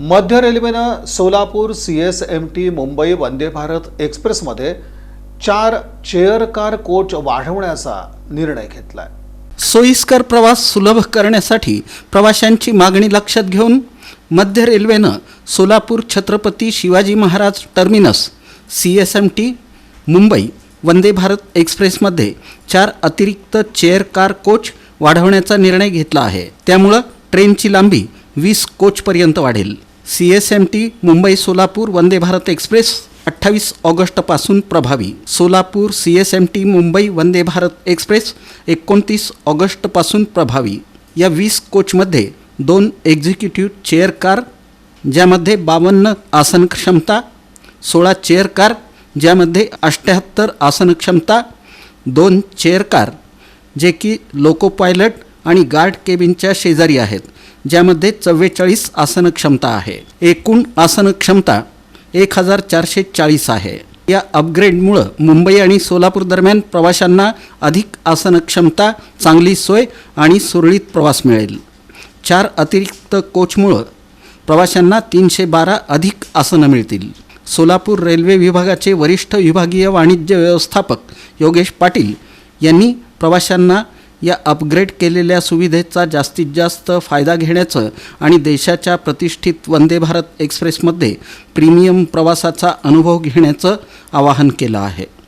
मध्य रेल्वेनं Solapur C S M T Mumbai Vande Bharat एक्सप्रेसमध्ये चार चेअर कार कोच वाढवण्याचा निर्णय घेतला सोयीस्कर प्रवास सुलभ करण्यासाठी प्रवाशांची मागणी लक्षात घेऊन मध्य रेल्वेनं Solapur Chhatrapati Shivaji Maharaj terminus C S M T Mumbai Vande Bharat एक्सप्रेसमध्ये चार अतिरिक्त चेअर कार कोच वाढवण्याचा निर्णय घेतला आहे. त्यामुळं ट्रेनची लांबी वीस कोचपर्यंत वाढेल. C S M T Mumbai Solapur Vande Bharat express अठ्ठावीस ऑगस्टपासून प्रभावी. Solapur C S M T Mumbai Vande Bharat express एकोणतीस ऑगस्टपासून प्रभावी. या वीस कोचमध्ये दोन एक्झिक्युटिव्ह चेअर कार ज्यामध्ये बावन्न आसन क्षमता सोळा चेअर कार ज्यामध्ये अष्ट्याहत्तर आसन क्षमता दोन चेअर कार जे की लोको पायलट आणि गार्ड केबिनच्या शेजारी आहेत. ज्यामध्ये चव्वेचाळीस आसन क्षमता आहे. एकूण आसन क्षमता एक हजार चारशे चाळीस आहे. या अपग्रेडमुळं मुंबई आणि सोलापूर दरम्यान प्रवाशांना अधिक आसन क्षमता चांगली सोय आणि सुरळीत प्रवास मिळेल. चार अतिरिक्त कोचमुळं प्रवाशांना तीनशे बारा अधिक आसनं मिळतील. सोलापूर रेल्वे विभागाचे वरिष्ठ विभागीय वाणिज्य व्यवस्थापक योगेश पाटील यांनी प्रवाशांना या अपग्रेड केलेल्या सुविधेचा जास्तीत जास्त फायदा घेण्याचं आणि देशाच्या प्रतिष्ठित वंदे भारत एक्सप्रेसमध्ये प्रीमियम प्रवासाचा अनुभव घेण्याचं आवाहन केलं आहे.